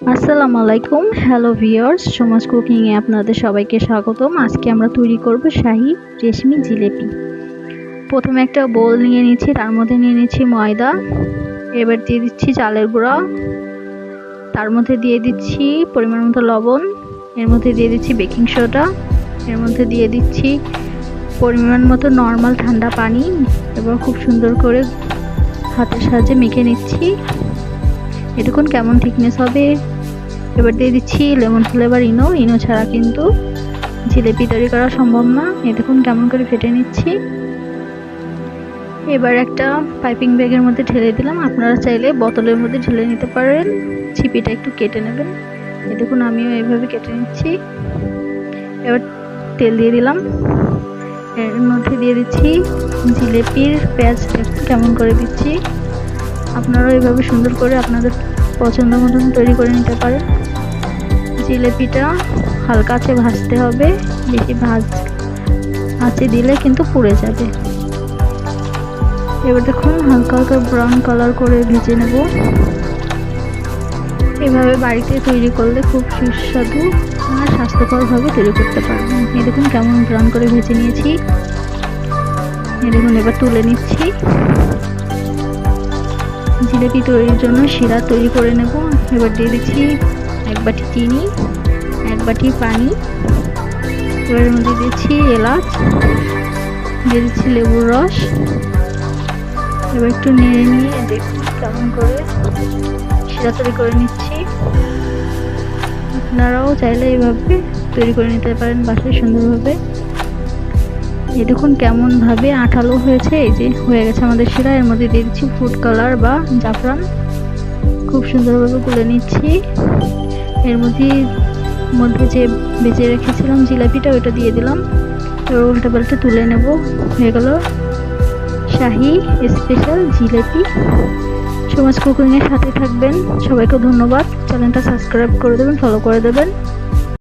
আসসালামু আলাইকুম, hello viewers, সমাজ কুকিংয়ে আপনাদের সবাইকে স্বাগতম। আজকে আমরা তৈরি করব শাহি রেশমি জিলেপি। প্রথমে একটা বোল নিয়ে নিচ্ছি, তার মধ্যে নিয়ে নিচ্ছি ময়দা। এবার দিয়ে দিচ্ছি চালের গুঁড়া। তার মধ্যে দিয়ে দিচ্ছি পরিমাণ মতো লবণ। এর মধ্যে দিয়ে দিচ্ছি বেকিং সোডা। এর মধ্যে দিয়ে দিচ্ছি পরিমাণ মতো নর্মাল ঠান্ডা পানি। এবার খুব সুন্দর করে হাতের সাহায্যে মেখে নিচ্ছি। এটুকুন কেমন থিকনেস হবে? এবার দিয়ে দিচ্ছি লেমন ফ্লেভার ইনো। ইনো ছাড়া কিন্তু জিলেপি তৈরি করা সম্ভব না। এতক্ষণ কেমন করে ফেটে নিচ্ছি? এবার একটা পাইপিং ব্যাগের মধ্যে ঢেলে দিলাম। আপনারা চাইলে বোতলের মধ্যে ঢেলে নিতে পারেন। ছিপিটা একটু কেটে নেবেন। এ দেখুন আমিও এইভাবে কেটে নিচ্ছি। এবার তেল দিয়ে দিলাম। এর মধ্যে দিয়ে দিচ্ছি জিলেপির পেঁয়াজ কেমন করে দিচ্ছি? আপনারাও এইভাবে সুন্দর করে আপনাদের পছন্দ মতন তৈরি করে নিতে পারেন। জিলেপিটা হালকা আছে ভাজতে হবে, বেশি ভাজ আছে দিলে কিন্তু পুড়ে যাবে। এবার দেখুন হালকা হালকা ব্রাউন কালার করে ভেজে নেব। এভাবে বাড়িতে তৈরি করলে খুব সুস্বাদু আর স্বাস্থ্যকরভাবে তৈরি করতে পারবেন। এই দেখুন কেমন ব্রাউন করে ভেজে নিয়েছি। এই দেখুন এবার তুলে নিচ্ছি। জিলেপি তৈরির জন্য শিরা তৈরি করে নেব। এবার দিয়ে দিচ্ছি এক বাটি চিনি, এক বাটি পানি। এবার মধ্যে দিচ্ছি এলাচ, দিয়ে দিচ্ছি লেবুর রস। এবার একটু নেড়ে নিয়ে দেখুন কেমন করে শিরা তৈরি করে নিচ্ছি। আপনারাও চাইলে এইভাবে তৈরি করে নিতে পারেন বাসায় সুন্দরভাবে। এই দেখুন কেমনভাবে আঠালো হয়েছে, এই যে হয়ে গেছে আমাদের শিরা এর মধ্যে দিয়ে দিচ্ছি ফুড কালার বা জাফরান। খুব সুন্দরভাবে গুলে নিচ্ছি। এর মধ্যে মধ্যে যে বেজে রেখেছিলাম জিলাপিটা ওইটা দিয়ে দিলাম। এবার উল্টা পাল্টা তুলে নেব। হয়ে গেল শাহি স্পেশাল জিলেপি। সমাজ কুকিংয়ের সাথে থাকবেন। সবাইকে ধন্যবাদ। চ্যানেলটা সাবস্ক্রাইব করে দেবেন ফলো করে দেবেন।